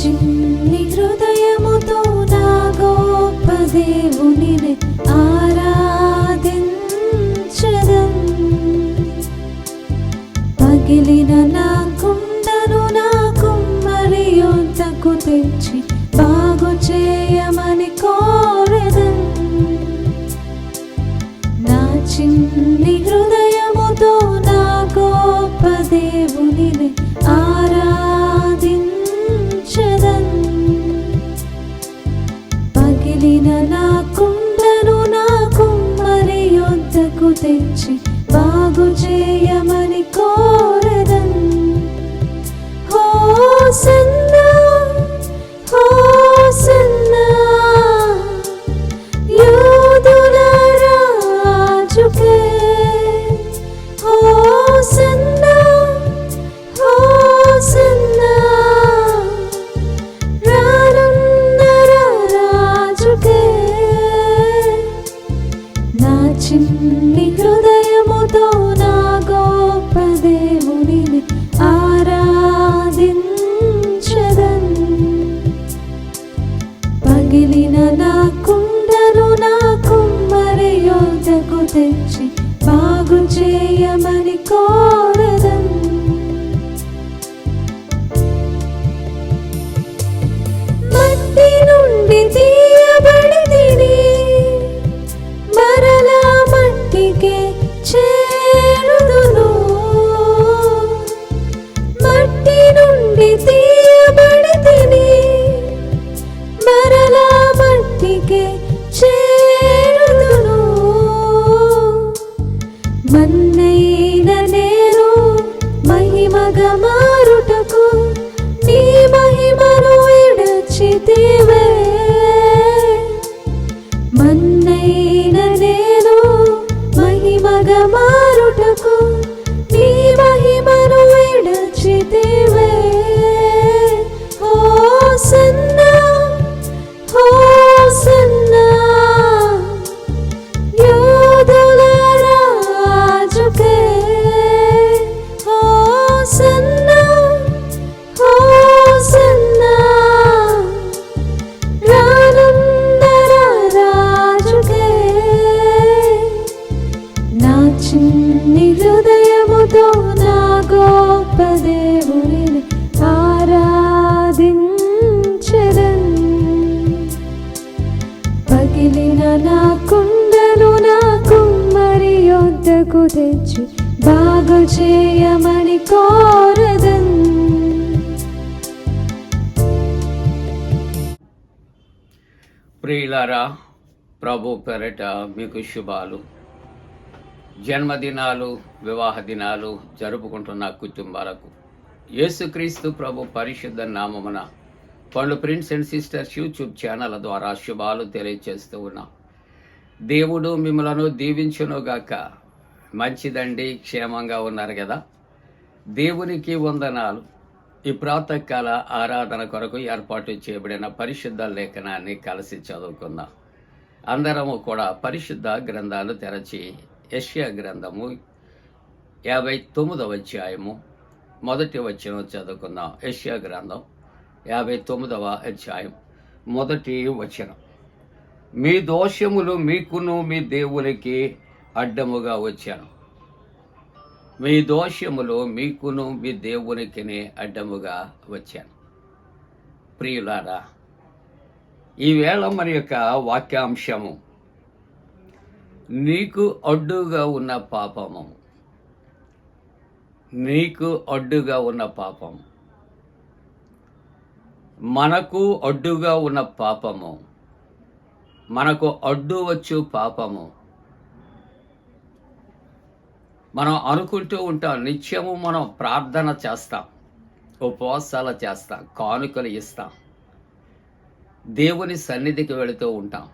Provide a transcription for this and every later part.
చిన్ని హృదయముతో నా గొప్ప దేవుని నిహృదయముతో నా Te deu. ప్రభు పెరట మీకు శుభాలు. జన్మదినాలు వివాహ దినాలు జరుపుకుంటున్న కుటుంబాలకు యేసుక్రీస్తు ప్రభు పరిశుద్ధ నామమున Pandu prince and sisters YouTube channel ద్వారా శుభాలు తెలియజేస్తూ ఉన్నాం. దేవుడు మిమ్మలను దీవించునుగాక. మంచిదండి క్షేమంగా ఉన్నారు కదా దేవునికి వందనాలు. ఈ ప్రాతకాల ఆరాధన కొరకు ఏర్పాటు చేయబడిన పరిశుద్ధ లేఖనాన్ని కలిసి చదువుకుందాం. అందరము కూడా పరిశుద్ధ గ్రంథాలు తెరచి యష్యా గ్రంథము యాభై తొమ్మిదవ అధ్యాయము మొదటి వచ్చిన చదువుకుందాం. యష్యా గ్రంథం యాభై తొమ్మిదవ అధ్యాయం మొదటి వచనం. మీ దోషములు మీకును మీ దేవునికి అడ్డముగా వచ్చాను. మీ దోషములు మీకును మీ దేవునికి అడ్డముగా వచ్చాను. ప్రియులారా ఈవేళ మన యొక్క వాక్యాంశము. నీకు అడ్డుగా ఉన్న పాపము. నీకు అడ్డుగా ఉన్న పాపం మనకు అడ్డుగా ఉన్న పాపము. మనకు అడ్డు వచ్చు పాపము. మనం అనుకుంటూ ఉంటాం నిత్యము మనం ప్రార్థన చేస్తాం ఉపవాసాలు చేస్తాం కానుకలు ఇస్తాం. దేవుని సన్నిధికి వెళుతూ ఉంటాం.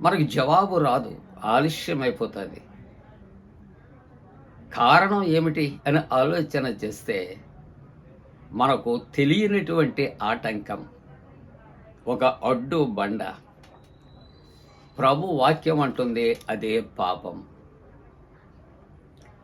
మనకు జవాబు రాదు ఆలస్యం అయిపోతుంది కారణం ఏమిటి అని ఆలోచన చేస్తే మనకు తెలియనటువంటి ఆటంకం ఒక అడ్డు బండ. ప్రభు వాక్యం అంటుంది అదే పాపం.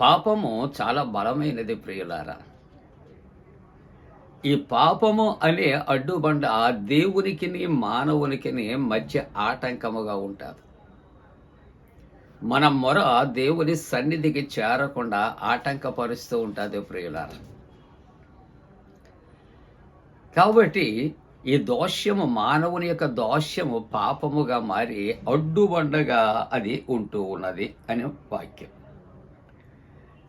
పాపము చాలా బలమైనది ప్రియులారా. ఈ పాపము అనే అడ్డుబండ దేవునికి మానవునికి మధ్య ఆటంకముగా ఉంటుంది. మన మొర దేవుని సన్నిధికి చేరకుండా ఆటంకపరుస్తూ ఉంటుంది ప్రియులారా. కాబట్టి ఈ దోష్యము మానవుని యొక్క దోష్యము పాపముగా మారి అడ్డుబండగా అది ఉంటూ ఉన్నది అనే వాక్యం.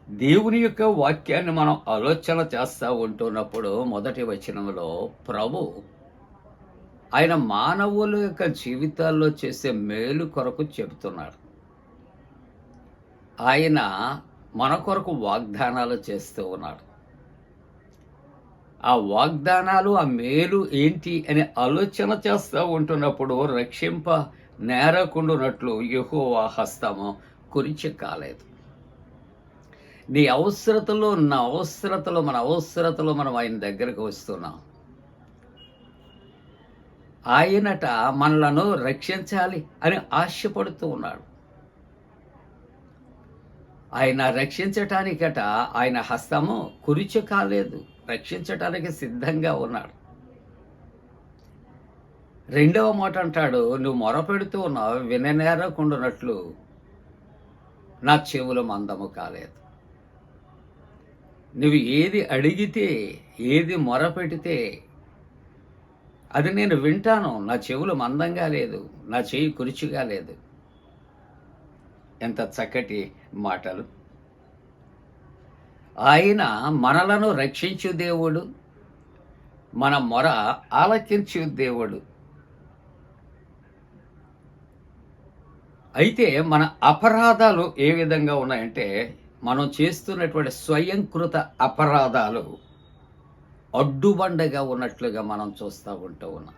దేవుని యొక్క వాక్యాన్ని మనం ఆలోచన చేస్తూ ఉంటున్నప్పుడు మొదటి వచనంలో ప్రభు ఆయన మానవుల యొక్క జీవితాల్లో చేసే మేలు కొరకు చెబుతున్నాడు. ఆయన మన కొరకు వాగ్దానాలు చేస్తూ ఉన్నాడు. ఆ వాగ్దానాలు ఆ మేలు ఏంటి అని ఆలోచన చేస్తూ ఉంటున్నప్పుడు రక్షింప నేరకుండునట్లు యుహో హస్తము కురిచి కాలేదు. నీ అవసరతలో నా అవసరతలో మన అవసరతలో మనం ఆయన దగ్గరకు వస్తున్నాం. ఆయనట మనలను రక్షించాలి అని ఆశపడుతూ ఉన్నాడు. ఆయన రక్షించటానికట ఆయన హస్తము కురిచి కాలేదు. రక్షించటానికి సిద్ధంగా ఉన్నాడు. రెండవ మాట అంటాడు నువ్వు మొరపెడుతూ ఉన్నావు విననేరకుండునట్లు. నా చెవులు మందము కాలేదు. నువ్వు ఏది అడిగితే ఏది మొరపెడితే అది నేను వింటాను. నా చెవులు మందంగా లేదు నా చెయ్యి కురుచుగా లేదు. ఎంత చక్కటి మాటలు. ఆయన మనలను రక్షించు దేవుడు మన మొర ఆలకించు దేవుడు. అయితే మన అపరాధాలు ఏ విధంగా ఉన్నాయంటే మనం చేస్తున్నటువంటి స్వయంకృత అపరాధాలు అడ్డుబండగా ఉన్నట్లుగా మనం చూస్తూ ఉంటూ ఉన్నాం.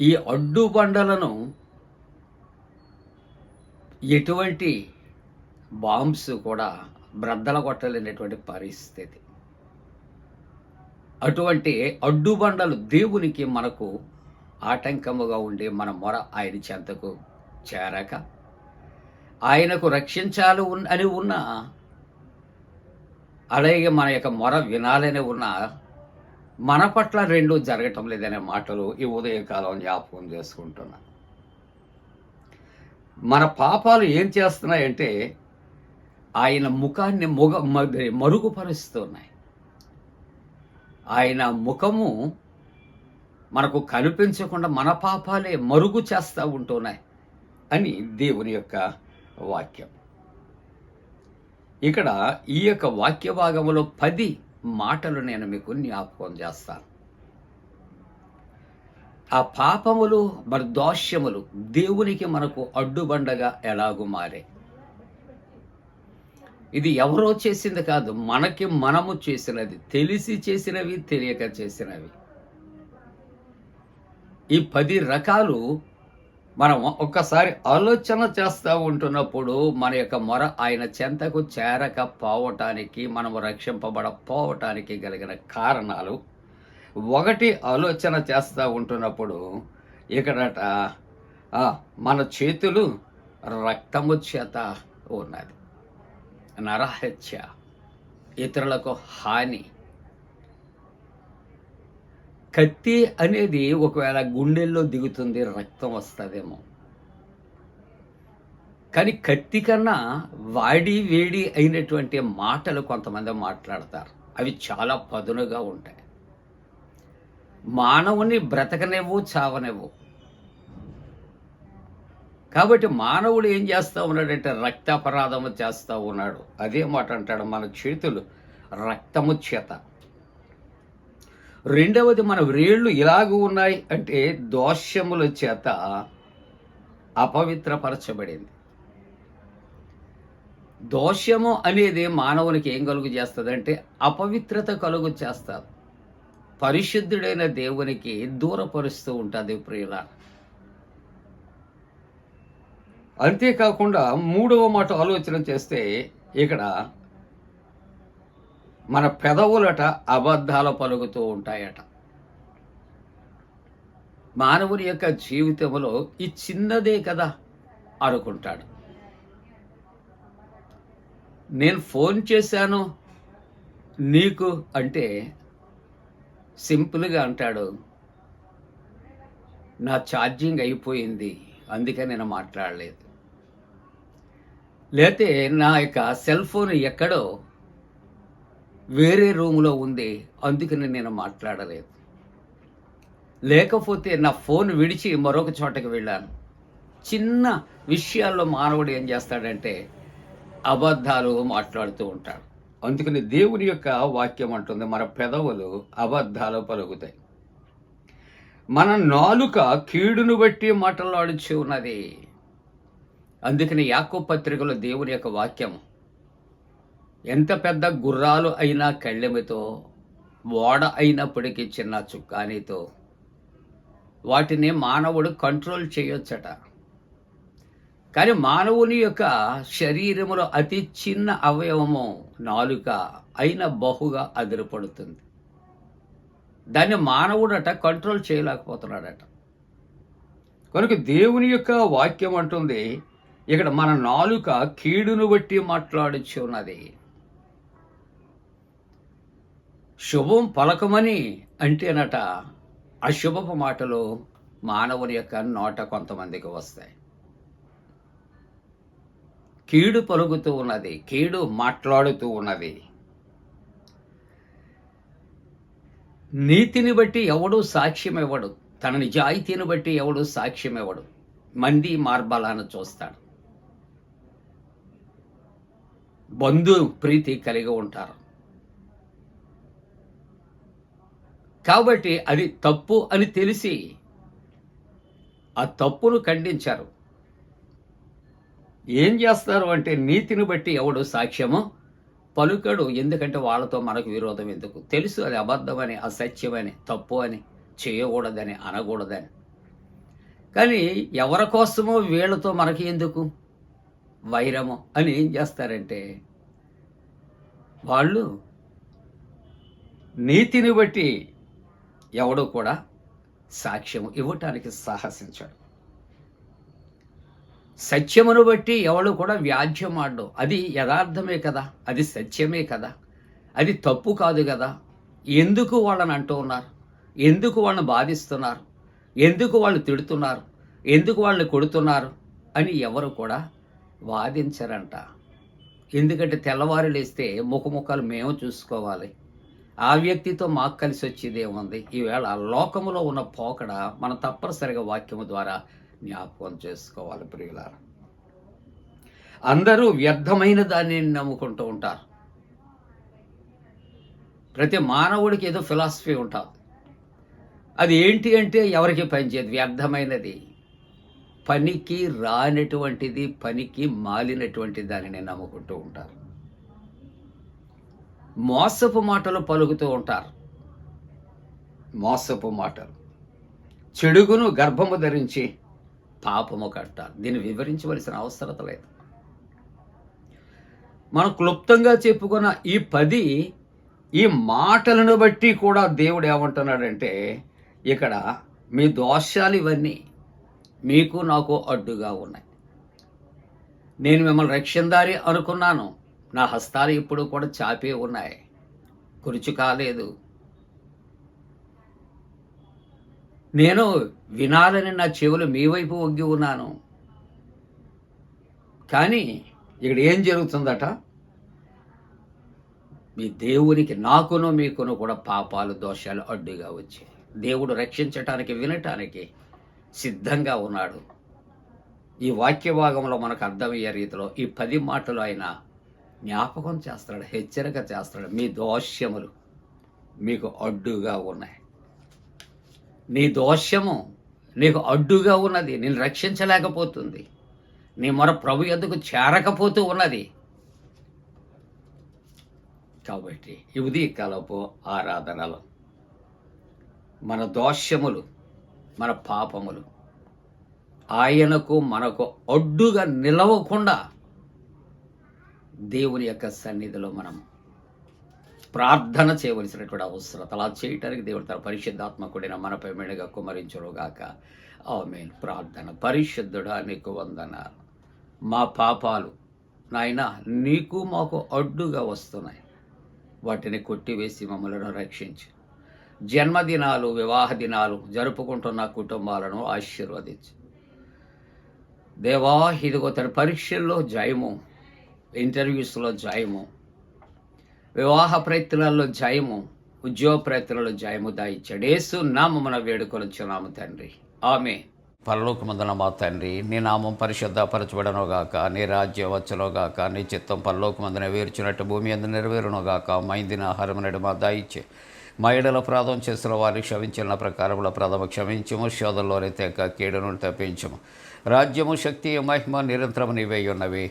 ఈ అడ్డుబండలను ఎటువంటి బాంబ్స్ కూడా బ్రద్దల కొట్టలేనటువంటి పరిస్థితి. అటువంటి అడ్డుబండలు దేవునికి మనకు ఆటంకముగా ఉండే మన మొర ఆయన చెంతకు చేరక ఆయనకు రక్షించాలి అని ఉన్నా అలాగే మన యొక్క మొర వినాలని ఉన్నా మన పట్ల రెండు జరగటం లేదనే మాటలు ఈ ఉదయకాలం జ్ఞాపకం చేసుకుంటున్నా. మన పాపాలు ఏం చేస్తున్నాయంటే ఆయన ముఖాన్ని ముగ మరుగుపరుస్తున్నాయి. ఆయన ముఖము మనకు కనిపించకుండా మన పాపాలే మరుగు చేస్తూ ఉంటున్నాయి అని దేవుని యొక్క వాక్యం. ఇక్కడ ఈ యొక్క వాక్య భాగంలో పది మాటలు నేను మీకు జ్ఞాపకం చేస్తాను. ఆ పాపములు మరి దోష్యములు దేవునికి మనకు అడ్డుబండగా ఎలాగు మారే. ఇది ఎవరో చేసింది కాదు మనకి మనము చేసినది తెలిసి చేసినవి తెలియక చేసినవి. ఈ పది రకాలు మనం ఒక్కసారి ఆలోచన చేస్తూ ఉంటున్నప్పుడు మన యొక్క మొర ఆయన చెంతకు చేరకపోవటానికి మనము రక్షింపబడపోవటానికి కలిగిన కారణాలు ఒకటి ఆలోచన చేస్తూ ఉంటున్నప్పుడు ఇక్కడట మన చేతులు రక్తము చేత ఉన్నది. నరహత్య ఇతరులకు హాని కత్తి అనేది ఒకవేళ గుండెల్లో దిగుతుంది రక్తం వస్తుందేమో. కానీ కత్తి కన్నా వాడి వేడి అయినటువంటి మాటలు కొంతమంది మాట్లాడతారు. అవి చాలా పదునుగా ఉంటాయి. మానవుని బ్రతకనివ్వు చావనివ్వు. కాబట్టి మానవుడు ఏం చేస్తూ ఉన్నాడంటే రక్తాపరాధము చేస్తూ ఉన్నాడు. అదే మాట అంటాడు మన చేతులు రక్తము చేత. రెండవది మన వ్రేళ్ళు ఇలాగ ఉన్నాయి అంటే దోషముల చేత అపవిత్రపరచబడింది. దోషము అనేది మానవునికి ఏం కలుగు చేస్తుందంటే అపవిత్రత కలుగు చేస్తారు పరిశుద్ధుడైన దేవునికి దూరపరుస్తూ ఉంటుంది ప్రియుల. అంతేకాకుండా మూడవ మాట ఆలోచన చేస్తే ఇక్కడ మన పెదవులట అబద్ధాలు పలుకుతూ ఉంటాయట. మానవుని యొక్క జీవితంలో ఈ చిన్నదే కదా అనుకుంటాడు. నేను ఫోన్ చేశాను నీకు అంటే సింపుల్గా అంటాడు నా ఛార్జింగ్ అయిపోయింది అందుకే నేను మాట్లాడలేదు. లేతే నా యొక్క సెల్ ఫోన్ ఎక్కడో వేరే రూములో ఉంది అందుకని నేను మాట్లాడలేదు. లేకపోతే నా ఫోన్ విడిచి మరొక చోటకి వెళ్ళాను. చిన్న విషయాల్లో మానవుడు ఏం చేస్తాడంటే అబద్ధాలు మాట్లాడుతూ ఉంటాడు. అందుకని దేవుని యొక్క వాక్యం అంటుంది మన పెదవులు అబద్ధాలు పలుకుతాయి. మన నాలుక కీడును బట్టి మాట్లాడుచు ఉన్నది. అందుకని యాకో పత్రికలో దేవుని యొక్క వాక్యం ఎంత పెద్ద గుర్రాలు అయినా కళ్ళెమితో ఓడ అయినప్పటికీ చిన్న చుక్కానితో వాటిని మానవుడు కంట్రోల్ చేయొచ్చట. కానీ మానవుని యొక్క శరీరములో అతి చిన్న అవయవము నాలుక అయిన బహుగా అదిరిపడుతుంది. దాన్ని మానవుడట కంట్రోల్ చేయలేకపోతున్నాడట. కనుక దేవుని యొక్క వాక్యం అంటుంది ఇక్కడ మన నాలుక కీడును బట్టి మాట్లాడుచున్నది. శుభం పలకమని అంటేనట అశుభపు మాటలు మానవుని యొక్క నోట కొంతమందికి వస్తాయి. కీడు పలుకుతూ ఉన్నది కీడు మాట్లాడుతూ ఉన్నది. నీతిని బట్టి ఎవడు సాక్ష్యం ఇవ్వడు తన నిజాయితీని బట్టి ఎవడు సాక్ష్యం ఇవ్వడు మంది మార్బలాన్ని చూస్తాడు. బంధు ప్రీతి కలిగి ఉంటారు. కాబట్టి అది తప్పు అని తెలిసి ఆ తప్పును ఖండించారు. ఏం చేస్తారు అంటే నీతిని బట్టి ఎవడు సాక్ష్యమో పలుకడు ఎందుకంటే వాళ్ళతో మనకు విరోధం ఎందుకు? తెలుసు అది అబద్ధమని అసత్యమని తప్పు అని చేయకూడదని అనకూడదని. కానీ ఎవరి కోసమో వీళ్ళతో మనకి ఎందుకు? వైరము అని ఏం చేస్తారంటే వాళ్ళు నీతిని బట్టి ఎవడు కూడా సాక్ష్యం ఇవ్వటానికి సాహసించాడు. సత్యమును బట్టి ఎవడు కూడా వ్యాజ్యం ఆడు అది యథార్థమే కదా? అది సత్యమే కదా? అది తప్పు కాదు కదా? ఎందుకు వాళ్ళని అంటూ ఉన్నారు? ఎందుకు వాళ్ళని బాధిస్తున్నారు? ఎందుకు వాళ్ళు తిడుతున్నారు? ఎందుకు వాళ్ళని కొడుతున్నారు? అని ఎవరు కూడా వాదించరంట. ఎందుకంటే తెల్లవారు లేస్తే ముఖముఖాలు మేము చూసుకోవాలి. ఆ వ్యక్తితో మాకు కలిసి వచ్చేదే ఉంది ఈవేళ లోకములో ఉన్న పోకడ మనం తప్పనిసరిగా వాక్యము ద్వారా జ్ఞాపకం చేసుకోవాలి ప్రియులారా. అందరూ వ్యర్థమైన దాన్ని నమ్ముకుంటూ ఉంటారు. ప్రతి మానవుడికి ఏదో ఫిలాసఫీ ఉంటుంది. అది ఏంటి అంటే ఎవరికి పనిచేయదు వ్యర్థమైనది. పనికి రానటువంటిది పనికి మాలినటువంటి దానిని నమ్ముకుంటూ ఉంటారు. మోసపు మాటలు పలుకుతూ ఉంటారు. మోసపు మాటలు. చెడుగును గర్భము ధరించి పాపము కట్టారు దీన్ని వివరించవలసిన అవసరత లేదు. మనం క్లుప్తంగా చెప్పుకున్న ఈ పది ఈ మాటలను బట్టి కూడా దేవుడు ఏమంటున్నాడంటే ఇక్కడ మీ దోషాలు ఇవన్నీ మీకు నాకు అడ్డుగా ఉన్నాయి. నేను మిమ్మల్ని రక్షందారి అనుకున్నాను. నా హస్తాలు ఇప్పుడు కూడా చాపే ఉన్నాయి. కురుచు కాలేదు నేను వినాలని నా చెవులు మీ వైపు ఒగ్గి ఉన్నాను. కానీ ఇక్కడ ఏం జరుగుతుందట? మీ దేవునికి నాకును మీకును కూడా పాపాలు దోషాలు అడ్డుగా వచ్చాయి. దేవుడు రక్షించటానికి వినటానికి సిద్ధంగా ఉన్నాడు. ఈ వాక్య భాగంలో మనకు అర్థమయ్యే రీతిలో ఈ పది మాటలు ఆయన జ్ఞాపకం చేస్తాడు హెచ్చరిక చేస్తాడు. మీ దోష్యములు మీకు అడ్డుగా ఉన్నాయి. నీ దోష్యము నీకు అడ్డుగా ఉన్నది. నేను రక్షించలేకపోతుంది. నీ మొర ప్రభు ఎందుకు చేరకపోతూ ఉన్నది? కాబట్టి ఈ ఉదయకాలపు ఆరాధనలు మన దోష్యములు మన పాపములు ఆయనకు మనకు అడ్డుగా నిలవకుండా దేవుని యొక్క సన్నిధిలో మనం ప్రార్థన చేయవలసినటువంటి అవసరం అలా చేయటానికి దేవుడు తన పరిశుద్ధాత్మకుడిన మనపై మెడగా కుమరించురుగాక ఆమె ప్రార్థన. పరిశుద్ధుడా నీకు వందనాలు. మా పాపాలు నాయన నీకు మాకు అడ్డుగా వస్తున్నాయి. వాటిని కొట్టివేసి మమ్మలను రక్షించు. జన్మదినాలు వివాహ దినాలు జరుపుకుంటున్న కుటుంబాలను ఆశీర్వదించు. దేవా ఇదిగో తన పరీక్షల్లో జయము ఇంటర్వ్యూస్లో జయము వివాహ ప్రయత్నాల్లో జయము ఉద్యోగ ప్రయత్నాల్లో జయము దాయిచ్చాడు యేసు నామమున వేడుకొలుచున్నాము తండ్రి. ఆమె పరలోకమందున మా తండ్రి నీ నామం పరిశుద్ధపరచబడనుగాక నీ రాజ్యం వచ్చునుగాక నీ చిత్తం పరలోకమందున వేర్చినట్టు భూమి అందు నెరవేరునుగాక మైందిన ఆహారం మా దాయిచ్చే మా ఎడల ప్రాధం చేసిన వారిని క్షమించిన ప్రకారముల ప్రథమ క్షమించము శోధంలోనే తెక కీడును తప్పించము. రాజ్యము శక్తి మహిమ నిరంతరం నీవై ఉన్నవి.